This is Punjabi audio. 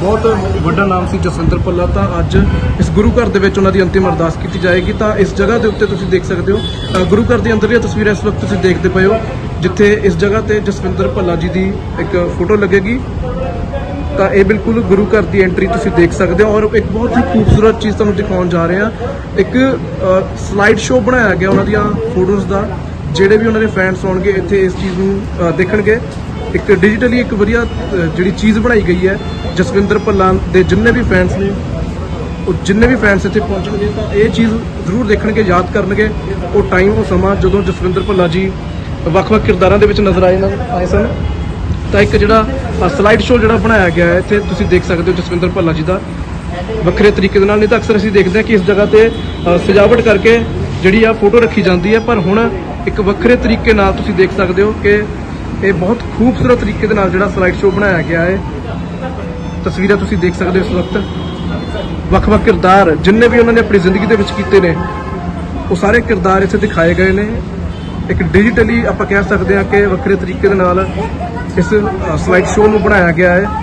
ਬਹੁਤ ਵੱਡਾ ਨਾਮ ਸੀ ਜਸਵਿੰਦਰ ਭੱਲਾ, ਤਾਂ ਅੱਜ ਇਸ ਗੁਰੂ ਘਰ ਦੇ ਵਿੱਚ ਉਹਨਾਂ ਦੀ ਅੰਤਿਮ ਅਰਦਾਸ ਕੀਤੀ ਜਾਏਗੀ। ਤਾਂ ਇਸ ਜਗ੍ਹਾ ਦੇ ਉੱਤੇ ਤੁਸੀਂ ਦੇਖ ਸਕਦੇ ਹੋ ਗੁਰੂ ਘਰ ਦੇ ਅੰਦਰਲੀਆਂ ਤਸਵੀਰਾਂ ਇਸ ਵਕਤ ਤੁਸੀਂ ਦੇਖਦੇ ਪਏ ਹੋ, ਜਿੱਥੇ ਇਸ ਜਗ੍ਹਾ ਤੇ ਜਸਵਿੰਦਰ ਭੱਲਾ ਜੀ ਦੀ ਇੱਕ ਫੋਟੋ ਲੱਗੇਗੀ। ਤਾਂ ਇਹ ਬਿਲਕੁਲ ਗੁਰੂ ਘਰ ਦੀ ਐਂਟਰੀ ਤੁਸੀਂ ਦੇਖ ਸਕਦੇ ਹੋ ਔਰ ਇੱਕ ਬਹੁਤ ਹੀ ਖੂਬਸੂਰਤ ਚੀਜ਼ ਤੁਹਾਨੂੰ ਦਿਖਾਉਣ ਜਾ ਰਹੇ ਹਾਂ। ਇੱਕ ਸਲਾਈਡ ਸ਼ੋਅ ਬਣਾਇਆ ਗਿਆ ਉਹਨਾਂ ਦੀਆਂ ਫੋਟੋਜ਼ ਦਾ। ਜਿਹੜੇ ਵੀ ਉਹਨਾਂ ਦੇ ਫੈਨਸ ਹੋਣਗੇ ਇੱਥੇ ਇਸ ਚੀਜ਼ ਨੂੰ ਦੇਖਣਗੇ। ਇੱਕ ਡਿਜੀਟਲੀ ਇੱਕ ਵਧੀਆ ਜਿਹੜੀ ਚੀਜ਼ ਬਣਾਈ ਗਈ ਹੈ, ਜਸਵਿੰਦਰ ਭੱਲਾ ਦੇ ਜਿੰਨੇ ਵੀ ਫੈਨਸ ਨੇ, ਉਹ ਜਿੰਨੇ ਵੀ ਫੈਨਸ ਇੱਥੇ ਪਹੁੰਚਣਗੇ, ਤਾਂ ਇਹ ਚੀਜ਼ ਜ਼ਰੂਰ ਦੇਖਣਗੇ, ਯਾਦ ਕਰਨਗੇ। ਉਹ ਟਾਈਮ ਉਹ ਸਮਾਂ ਜਦੋਂ ਜਸਵਿੰਦਰ ਭੱਲਾ ਜੀ ਵੱਖ-ਵੱਖ ਕਿਰਦਾਰਾਂ ਦੇ ਵਿੱਚ ਨਜ਼ਰ ਆਏ ਨਾ ਆਏ ਸਨ, ਤਾਂ ਇੱਕ ਜਿਹੜਾ ਸਲਾਈਡ ਸ਼ੋਅ ਜਿਹੜਾ ਬਣਾਇਆ ਗਿਆ ਹੈ, ਇੱਥੇ ਤੁਸੀਂ ਦੇਖ ਸਕਦੇ ਹੋ ਜਸਵਿੰਦਰ ਭੱਲਾ ਜੀ ਦਾ। ਵੱਖਰੇ ਤਰੀਕੇ ਦੇ ਨਾਲ, ਨਹੀਂ ਤਾਂ ਅਕਸਰ ਅਸੀਂ ਦੇਖਦੇ ਹਾਂ ਕਿ ਇਸ ਜਗ੍ਹਾ ਤੇ ਸਜਾਵਟ ਕਰਕੇ ਜਿਹੜੀ ਆ ਫੋਟੋ ਰੱਖੀ ਜਾਂਦੀ ਹੈ, ਪਰ ਹੁਣ ਇੱਕ ਵੱਖਰੇ ਤਰੀਕੇ ਨਾਲ ਤੁਸੀਂ ਦੇਖ ਸਕਦੇ ਹੋ ਕਿ ਇਹ ਬਹੁਤ ਖੂਬਸੂਰਤ ਤਰੀਕੇ ਦੇ ਨਾਲ ਜਿਹੜਾ ਸਲਾਈਡ ਸ਼ੋਅ ਬਣਾਇਆ ਗਿਆ ਹੈ। ਤਸਵੀਰਾਂ ਤੁਸੀਂ ਦੇਖ ਸਕਦੇ ਹੋ ਇਸ ਵਕਤ। ਵੱਖ-ਵੱਖ ਕਿਰਦਾਰ ਜਿੰਨੇ ਵੀ ਉਹਨਾਂ ਨੇ ਆਪਣੀ ਜ਼ਿੰਦਗੀ ਦੇ ਵਿੱਚ ਕੀਤੇ ਨੇ, ਉਹ ਸਾਰੇ ਕਿਰਦਾਰ ਇੱਥੇ ਦਿਖਾਏ ਗਏ ਨੇ। ਇੱਕ ਡਿਜੀਟਲੀ ਆਪਾਂ ਕਹਿ ਸਕਦੇ ਹਾਂ ਕਿ ਵੱਖਰੇ ਤਰੀਕੇ ਦੇ ਨਾਲ ਇਸ ਸਲਾਈਡ ਸ਼ੋਅ ਨੂੰ ਬਣਾਇਆ ਗਿਆ ਹੈ।